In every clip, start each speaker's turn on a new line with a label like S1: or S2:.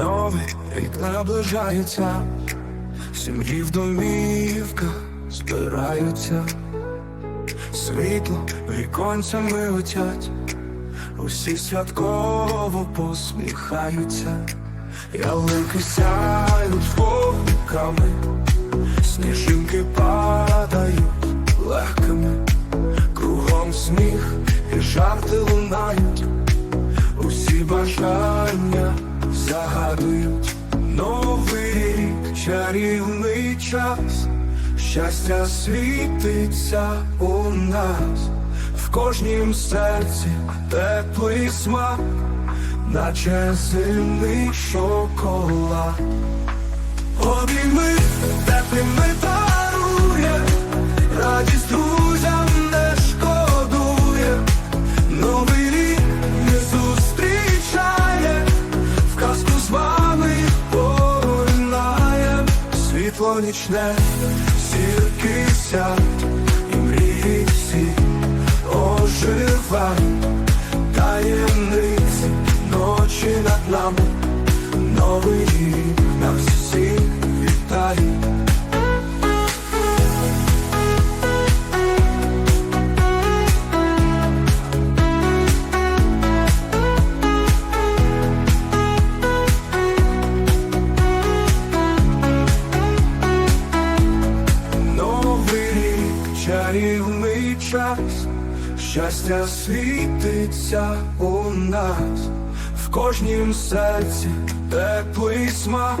S1: Новий рік наближається, сім'ї в домівках збираються, світло віконцями летять, усі святково посміхаються, ялинки сяють вогниками, сніжинки падають легкими, кругом сміх і жарти лунають. Усі бажання загадують новий рік, чарівний час, щастя світиться у нас, в кожнім серці теплий смак, наче зимний шоколад. Світло нічне, зірки сяють, і мрії всі ожива, таємниці ночі над нами, новий рік нас чарівний час, щастя світиться у нас, в кожнім серці теплий смак,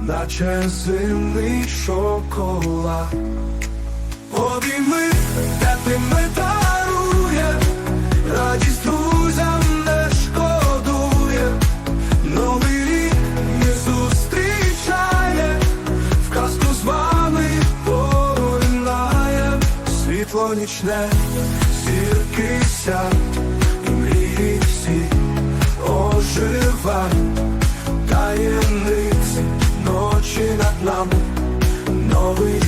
S1: наче зимний шоколад. Обійми теплими дарує, світло нічне, зірки сяють, і мрії всі ожива, таємниці ночі над нами, новий